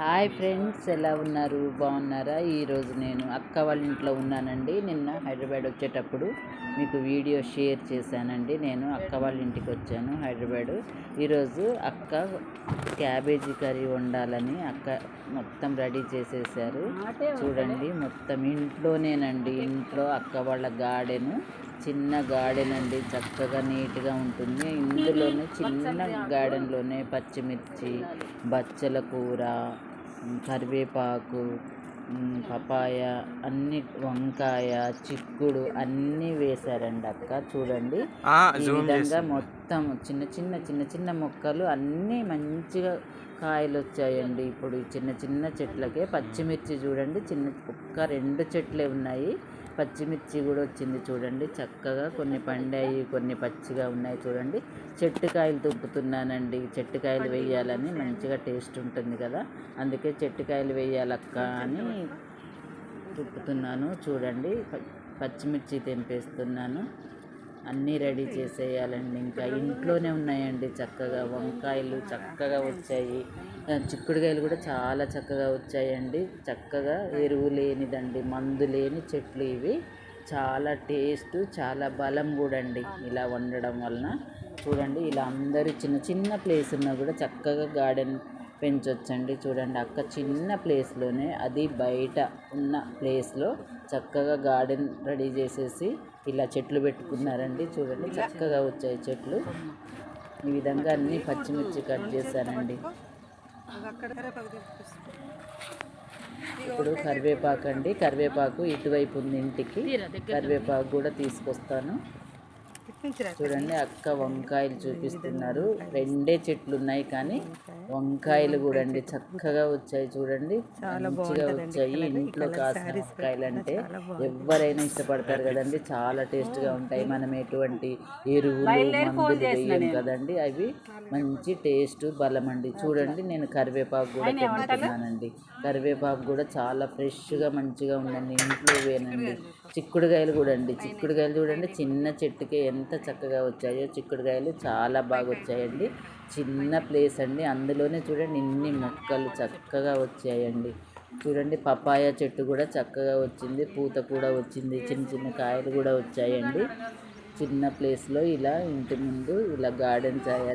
Hi friends ఎలా ఉన్నారు? బాగున్నారా? ఈరోజు నేను అక్క వాళ్ళ ఇంట్లో ఉన్నానండి. నిన్న హైదరాబాద్ వచ్చేటప్పుడు మీకు వీడియో షేర్ చేశానండి. నేను అక్క వాళ్ళ ఇంటికి వచ్చాను హైదరాబాదు. ఈరోజు అక్క క్యాబేజీ కర్రీ వండాలని అక్క మొత్తం రెడీ చేసేసారు. చూడండి మొత్తం ఇంట్లోనేనండి. ఇంట్లో అక్క వాళ్ళ గార్డెన్. చిన్న గార్డెన్ అండి చక్కగా నీట్గా ఉంటుంది. ఇందులోనే చిన్న గార్డెన్లోనే పచ్చిమిర్చి బచ్చల కూర కరివేపాకు పపాయ అన్ని వంకాయ చిక్కుడు అన్నీ వేశారండి అక్క. చూడండి. ఈ విధంగా మొత్తం చిన్న చిన్న చిన్న చిన్న మొక్కలు అన్నీ మంచిగా కాయలు వచ్చాయండి ఇప్పుడు చిన్న చిన్న చెట్లకే పచ్చిమిర్చి చూడండి. చిన్న ఒక్క రెండు చెట్లే ఉన్నాయి. పచ్చిమిర్చి కూడా వచ్చింది చూడండి. చక్కగా కొన్ని పండాయి కొన్ని పచ్చిగా ఉన్నాయి చూడండి. చెట్టు కాయలు తుప్పుతున్నానండి చెట్టు కాయలు వేయాలని మంచిగా టేస్ట్ ఉంటుంది కదా. అందుకే చెట్టు కాయలు వేయాలక్క అని తుప్పుతున్నాను చూడండి. పచ్చిమిర్చి తెంపేస్తున్నాను. అన్నీ రెడీ చేసేయాలండి. ఇంకా ఇంట్లోనే ఉన్నాయండి చక్కగా. వంకాయలు చక్కగా వచ్చాయి. చిక్కుడుకాయలు కూడా చాలా చక్కగా వచ్చాయండి. చక్కగా ఎరువు లేనిదండి మందు లేని చెట్లు ఇవి. చాలా టేస్ట్ చాలా బలం కూడా అండి ఇలా వండడం వలన. చూడండి ఇలా అందరూ చిన్న చిన్న ప్లేస్ ఉన్నా కూడా చక్కగా గార్డెన్ పెంచొచ్చండి. చూడండి అక్క చిన్న ప్లేస్లోనే అది బయట ఉన్న ప్లేస్లో చక్కగా గార్డెన్ రెడీ చేసేసి ఇలా చెట్లు పెట్టుకున్నారండి. చూడండి చక్కగా వచ్చాయి చెట్లు. ఈ విధంగా అన్ని పచ్చిమిర్చి కట్ చేశారండి. ఇప్పుడు కరివేపాకు అండి. కరివేపాకు ఇటువైపు ఉంది ఇంటికి. కరివేపాకు కూడా తీసుకొస్తాను. చూడండి అక్క వంకాయలు చూపిస్తున్నారు. రెండే చెట్లు ఉన్నాయి కానీ వంకాయలు కూడా అండి చక్కగా వచ్చాయి చూడండి. మంచిగా వచ్చాయి. ఇంట్లో కాసిన వంకాయలు అంటే ఎవరైనా ఇష్టపడతారు కదండి. చాలా టేస్ట్గా ఉంటాయి. మనం ఎటువంటి ఎరువులు మందులు వేయం కదండి. అవి మంచి టేస్ట్ బలం అండి చూడండి నేను కరివేపాకు కూడా పెంచుతున్నానండి కరివేపాకు కూడా చాలా ఫ్రెష్గా మంచిగా ఉందండి. ఇంట్లో వేనండి చిక్కుడుకాయలు కూడా అండి చిక్కుడుకాయలు చూడండి. చిన్న చెట్టుకే ఎంత చక్కగా వచ్చాయో చిక్కుడుకాయలు చాలా బాగా వచ్చాయండి. చిన్న ప్లేస్ అండి. అందులోనే చూడండి ఇన్ని మొక్కలు చక్కగా వచ్చాయండి. చూడండి పపాయ చెట్టు కూడా చక్కగా వచ్చింది. పూత కూడా వచ్చింది. చిన్న చిన్న కాయలు కూడా వచ్చాయండి. చిన్న ప్లేస్లో ఇలా ఇంటి ముందు ఇలా గార్డెన్ చేయాలి